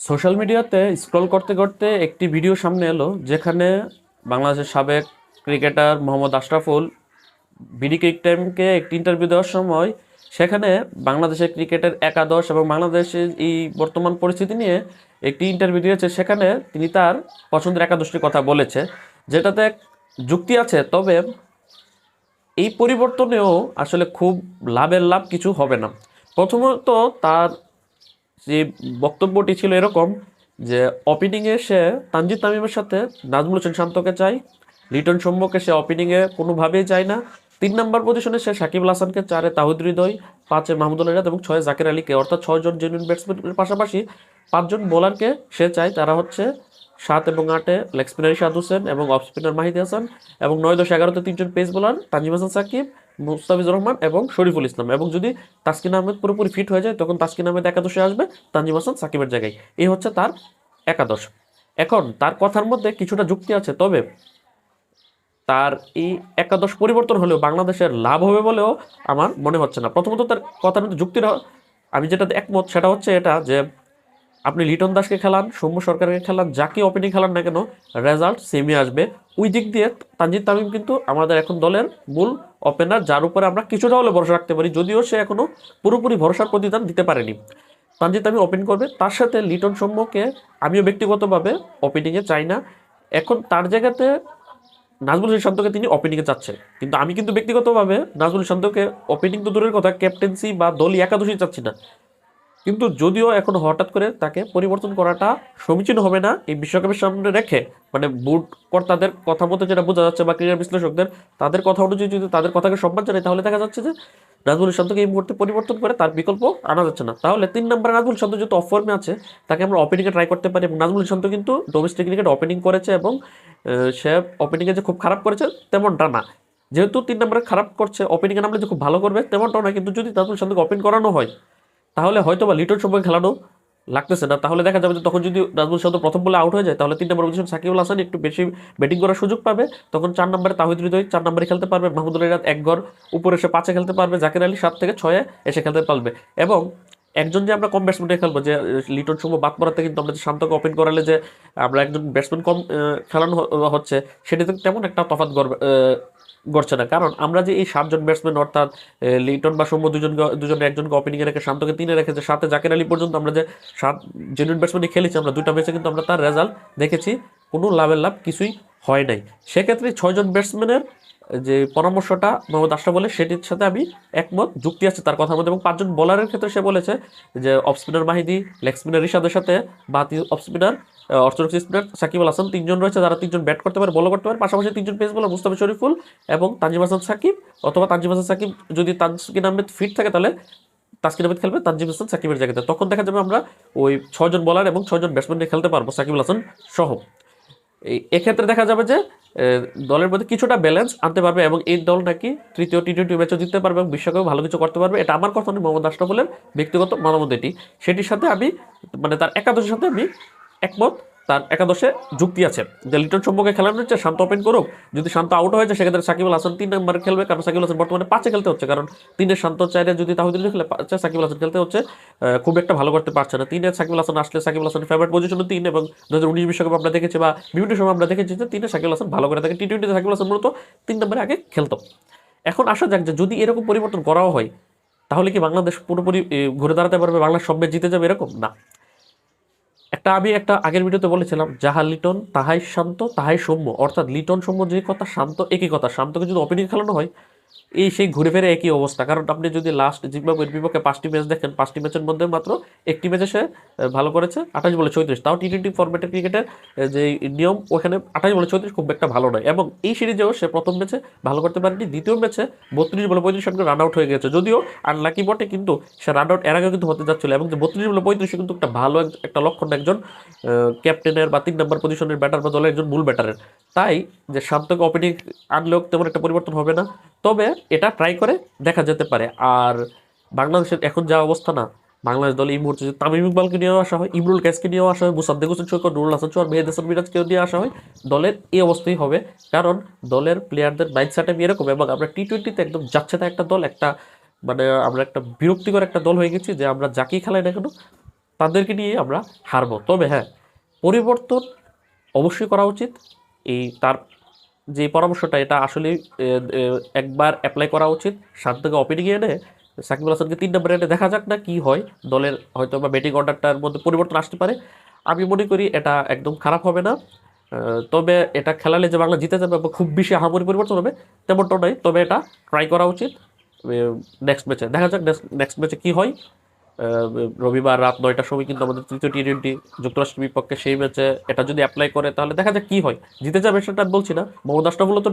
Social মিডিয়াতে scroll করতে করতে একটি ভিডিও সামনে এলো, যেখানে বাংলাদেশের সাবেক cricketer Mohammad Ashraful BD Cric টাইমকে একটি ইন্টারভিউ দেওয়ার সময় সেখানে বাংলাদেশের ক্রিকেটের একাদশ এবং বাংলাদেশের এই বর্তমান পরিস্থিতি নিয়ে একটি ইন্টারভিউ দিয়েছে। সেখানে তিনি তার পছন্দের একাদশটির কথা বলেছে, যেটাতে যুক্তি আছে, তবে এই পরিবর্তনেও আসলে খুব লাভের লাভ কিছু হবে না। প্রথমত তার যে বক্তব্যটি ছিল এরকম যে ওপেনিংয়ে সে তানজিদ তামিমের সাথে নাজমুল হোসেন শান্তকে চাই, লিটন সৌম্যকে সে ওপেনিংয়ে কোনোভাবেই চায় না। তিন নম্বর পজিশনে সে সাকিব হাসানকে চারে তাহিদ হৃদয়, পাঁচে মাহমুদুল রিয়াদ এবং ছয় জাকির আলীকে। অর্থাৎ ছয়জন জেনুইন ব্যাটসম্যানের পাশাপাশি পাঁচজন বোলারকে সে চায়। তারা হচ্ছে সাত এবং আটে লেগ স্পিনার ইশাদ হোসেন এবং অফ স্পিনার মাহিদি হাসান এবং নয় দশ এগারোতে তিনজন পেস বোলার তানজিম হাসান, সাকিব মুস্তাফিজুর রহমান এবং শরীফুল ইসলাম। এবং যদি তাসকিন আহমেদ পুরোপুরি ফিট হয়ে যায়, তখন তাসকিন আহমেদ একাদশে আসবে, তানজিম হাসান সাকিবের জায়গায়। এই হচ্ছে তার একাদশ। এখন তার কথার মধ্যে কিছুটা যুক্তি আছে, তবে তার এই একাদশ পরিবর্তন হলেও বাংলাদেশের লাভ হবে বলেও আমার মনে হচ্ছে না। প্রথমত তার কথার মধ্যে যুক্তিটা আমি যেটা একমত, সেটা হচ্ছে এটা যে আপনি লিটন দাসকে খেলান, সৌম্য সরকারকে খেলান, যাকে ওপেনিং খেলান না কেন রেজাল্ট সেমই আসবে। ওই দিক দিয়ে তানজিদ তামিম কিন্তু আমাদের এখন দলের মূল ওপেনার যার উপরে আমরা কিছুটা হলে ভরসা রাখতে পারি, যদিও সে এখনও পুরোপুরি ভরসার প্রতিদান দিতে পারেনি। তানজিদ তামিম ওপেন করবে, তার সাথে লিটন সৌম্যকে আমিও ব্যক্তিগতভাবে ওপেনিংয়ে চাই না। এখন তার জায়গাতে নাজমুল হোসেন তিনি ওপেনিংয়ে চাচ্ছেন। কিন্তু আমি কিন্তু ব্যক্তিগতভাবে নাজমুল শান্তকে ওপেনিং তো দূরের কথা ক্যাপ্টেন্সি বা দলই একাদশী চাচ্ছি না। কিন্তু যদিও এখন হঠাৎ করে তাকে পরিবর্তন করাটা সমীচীন হবে না, এই বিশ্বকাপের সামনে রেখে মানে বুট কর্তাদের কথা মতো যেটা বোঝা যাচ্ছে বা ক্রীড়া বিশ্লেষকদের, তাদের কথা অনুযায়ী যদি তাদের কথাকে সম্মান জানায়, তাহলে দেখা যাচ্ছে যে নাজমুল শান্তকে এই মুহূর্তে পরিবর্তন করে তার বিকল্প আনা যাচ্ছে না। তাহলে তিন নম্বরে নাজমুল শান্ত যেহেতু অফ আছে, তাকে আমরা ওপেনিংয়ে ট্রাই করতে পারি এবং নাজমুল শান্ত কিন্তু ডোমেস্টিক ক্রিকেট ওপেনিং করেছে এবং সে ওপেনিংয়ে যে খুব খারাপ করেছে তেমনটা না। যেহেতু তিন নম্বরে খারাপ করছে ওপেনিংয়ে নামলে যে খুব ভালো করবে তেমনটাও না, কিন্তু যদি নাজমুল শান্তকে ওপেন করানো হয় তাহলে হয়তো বা লিটন সময় খেলানো লাগতেছে না। তাহলে দেখা যাবে যে তখন যদি নাজমুল শান্ত প্রথম বলে আউট হয়ে যায়, তাহলে তিন নম্বর পজিশন সাকিবুল হাসান একটু বেশি ব্যাটিং করার সুযোগ পাবে। তখন চার নম্বরে তাহিদ হৃদয় চার নম্বরে খেলতে পারবে, মাহমুদুল রিয়াদ এক ঘর উপরে এসে পাঁচে খেলতে পারবে, জাকির আলী সাত থেকে ছয়ে এসে খেলতে পারবে। এবং একজন যে আমরা কম ব্যাটসম্যানে খেলব, যে লিটন সৌম্য বাদ পড়াতে কিন্তু আমরা যে শান্তকে ওপেন করালে যে আমরা একজন ব্যাটসম্যান কম খেলানো হচ্ছে সেটাতে তেমন একটা তফাৎ গড়ছে না। কারণ আমরা যে এই সাতজন ব্যাটসম্যান অর্থাৎ লিটন বা সৌম্য দুজনকে দুজনে একজনকে ওপেনিংয়ে রেখে শান্তকে তিনে রেখেছে সাথে জাকির আলী পর্যন্ত আমরা যে সাত জেনুইন ব্যাটসম্যানই খেলেছি, আমরা দুটা ম্যাচে কিন্তু আমরা তার রেজাল্ট দেখেছি। কোনো লাভের লাভ কিছুই হয় নাই। সেক্ষেত্রে ছয়জন ব্যাটসম্যানের যে পরামর্শটা মোহাম্মদ আশরাফ বলে, সেটির সাথে আমি একমত, যুক্তি আছে তার কথার মধ্যে। এবং পাঁচজন বোলারের ক্ষেত্রে সে বলেছে যে, off spinner Mahidi, leg spinner রিশাদের সাথে বা off spinner orthodox spinner Shakib Al Hasan তিনজন রয়েছে, যারা তিনজন ব্যাট করতে পারে বল করতে পারে। পাশাপাশি তিনজন পেস বোলার মুস্তাফি শরীফুল এবং তানজিম হাসান সাকিব। অথবা তানজিম হাসান সাকিব যদি তানজিম আহমেদ ফিট থাকে, তাহলে তাসকিন আহমেদ খেলবে, তানজিম হাসান সাকিবের জায়গাতে। তখন দেখা যাবে আমরা ওই ছয়জন বোলার এবং ছয়জন ব্যাটসম্যান নিয়ে খেলতে পারব, সাকিব হাসান সহ। এক্ষেত্রে দেখা যাবে যে দলের মধ্যে কিছুটা ব্যালেন্স আনতে পারবে এবং এই দল নাকি তৃতীয় টি টোয়েন্টি ম্যাচও জিততে পারবে এবং বিশ্বকাপে ভালো কিছু করতে পারবে। এটা আমার কথা নয়, মোহাম্মদ আশরাফুলের ব্যক্তিগত মতামত এটি। সেটির সাথে আমি মানে তার একাদশের সাথে আমি একমত। তার একাদশে যুক্তি আছে। যে লিটন সম্পর্কে খেলানো হচ্ছে শান্ত ওপেন করুক। যদি শান্ত আউট হয়ে যায় সেক্ষেত্রে সাকিব আল হাসান তিন নম্বরে খেলবে। কারণ সাকিব আল হাসান বর্তমানে পাঁচে খেলতে হচ্ছে। কারণ তিনের শান্ত চাইলে যদি তাহিদুল খেলে, পাঁচে সাকিব আল হাসান খেলতে হচ্ছে খুব একটা ভালো করতে পারছে না। তিনে সাকিব আল হাসান আসলে সাকিব আল হাসানের ফেভারিট পজিশনে তিন এবং দু হাজার উনিশ বিশ্বকাপ আমরা দেখেছি বা বিভিন্ন সময় আমরা দেখেছি যে তিনে সাকিব আল হাসান ভালো করে থাকে। টি টোয়েন্টিতে সাকিব আল হাসান মূলত তিন নম্বরে আগে খেলতো। এখন আসা যাক যে যদি এরকম পরিবর্তন করাও হয়, তাহলে কি বাংলাদেশ পুরোপুরি ঘুরে দাঁড়াতে পারবে? বাংলা সব জিতে যাবে এরকম? না। একটা আমি একটা আগের ভিডিওতে বলেছিলাম, যাহা লিটন তাহাই শান্ত, তাহাই সৌম্য। অর্থাৎ লিটন সৌম্য যে কথা, শান্ত একই কথা। শান্তকে যদি অপিনিয়ন খেলানো হয় এই সেই ঘুরে ফিরে একই অবস্থা। কারণ আপনি যদি লাস্ট জিম্বাবুয়ের বিপক্ষে পাঁচটি ম্যাচ দেখেন, পাঁচটি ম্যাচের মধ্যে মাত্র একটি ম্যাচে সে ভালো করেছে। আঠাশ বলে চৌত্রিশ তাও টি টোয়েন্টি ফরম্যাটের ক্রিকেটের যে নিয়ম, ওখানে আঠাশ বলে চৌত্রিশ খুব একটা ভালো নয়। এবং এই সিরিজেও সে প্রথম ম্যাচে ভালো করতে পারেনি, দ্বিতীয় ম্যাচে বত্রিশ বলে পঁয়ত্রিশ রান রান আউট হয়ে গেছে। যদিও আনলাকি বটে, কিন্তু সে রান আউট এর আগে কিন্তু হতে যাচ্ছিল। এবং যে বত্রিশ বলে পঁয়ত্রিশে কিন্তু একটা ভালো একটা লক্ষণ একজন ক্যাপ্টেনের বা তিন নম্বর পজিশনের ব্যাটার বা দলের একজন মূল ব্যাটারের তাই যে শান্তকে ওপেনিং আনলেও তেমন একটা পরিবর্তন হবে না। তবে এটা ট্রাই করে দেখা যেতে পারে। আর বাংলাদেশের এখন যা অবস্থা না, বাংলাদেশ দল এই মুহূর্তে তামিম ইকবালকে নিয়েও আসা হয়, ইমরুল ক্যাসকে নিয়েও আসা হয়, মুসাদ্দেক হোসেন সৈকত নুরুল হাসান চৌহান মেহেদ হাসান মিরাজকেও নিয়ে আসা হয়, দলের এই অবস্থাই হবে। কারণ দলের প্লেয়ারদের মাইন্ডসেট আমি এরকম এবং আমরা টি টোয়েন্টিতে একদম যাচ্ছে না একটা দল, একটা মানে আমরা একটা বিরক্তিকর একটা দল হয়ে গেছি যে আমরা যাকেই খেলাই না কেন, তাদেরকে নিয়ে আমরা হারবো। তবে হ্যাঁ পরিবর্তন অবশ্যই করা উচিত। এই তার যে পরামর্শটা, এটা আসলে একবার অ্যাপ্লাই করা উচিত। শান্তকে ওপেনিংয়ে এনে সাকিব আল হাসানকে তিন নম্বরে এনে দেখা যাক না কি হয়। দলের হয়তো বা ব্যাটিং অর্ডারটার মধ্যে পরিবর্তন আসতে পারে। আমি মনে করি এটা একদম খারাপ হবে না। তবে এটা খেলালে যে বাংলা জিতে যাবে বা খুব বেশি আহামরি পরিবর্তন হবে, তেমনটা নয়। তবে এটা ট্রাই করা উচিত। নেক্সট ম্যাচে দেখা যাক নেক্সট ম্যাচে কী হয়। রবিবার রাত নয়টার সময় কিন্তু আমাদের তৃতীয় টি টোয়েন্টি যুক্তরাষ্ট্রের বিপক্ষে সেই ম্যাচে এটা যদি অ্যাপ্লাই করে, তাহলে দেখা যাক কী হয়। জিতে যাবে সেটা বলছি না। মোহাম্মদ আশরাফুল্লাহ তো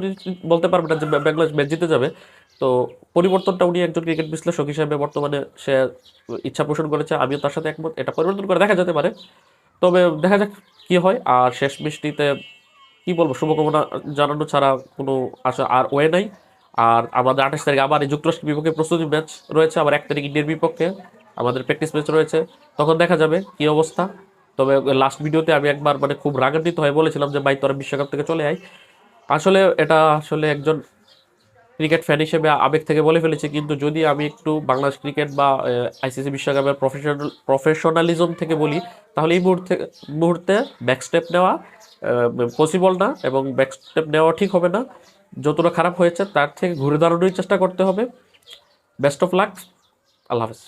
বলতে পারবে না যে বাংলাদেশ ম্যাচ জিতে যাবে। তো পরিবর্তনটা উনি একজন ক্রিকেট বিশ্লেষক হিসেবে বর্তমানে সে ইচ্ছা পোষণ করেছে, আমিও তার সাথে একমত। এটা পরিবর্তন করে দেখা যেতে পারে। তবে দেখা যাক কি হয়। আর শেষ মিষ্টিতে কি বলব, শুভকামনা জানানো ছাড়া কোনো আশা আর ওয়ে নাই। আর আমাদের আঠাশ তারিখ আবার যুক্তরাষ্ট্রের বিপক্ষে প্রস্তুতি ম্যাচ রয়েছে, আবার এক তারিখ ইন্ডিয়ার বিপক্ষে। আমাদের প্র্যাকটিস ম্যাচ রয়েছে, তখন দেখা যাবে কি অবস্থা। তবে লাস্ট ভিডিওতে আমি একবার মানে খুব রাগান্বিত হয়ে বলেছিলাম যে, ভাই, তোরা বিশ্বকাপ থেকে চলে আয়। আসলে এটা আসলে একজন ক্রিকেট ফ্যান হিসেবে আবেগ থেকে বলে ফেলেছি, কিন্তু যদি আমি একটু বাংলাদেশ ক্রিকেট বা আইসিসি বিশ্বকাপের প্রফেশনাল প্রফেশনালিজম থেকে বলি, তাহলে এই মুহূর্তে মুহূর্তে ব্যাক স্টেপ নেওয়া পসিবল না এবং ব্যাক স্টেপ নেওয়া ঠিক হবে না। যতটা খারাপ হয়েছে তার থেকে ঘুরে দাঁড়ানোর চেষ্টা করতে হবে। বেস্ট অফ লাক আল্লাহ হাফেজ।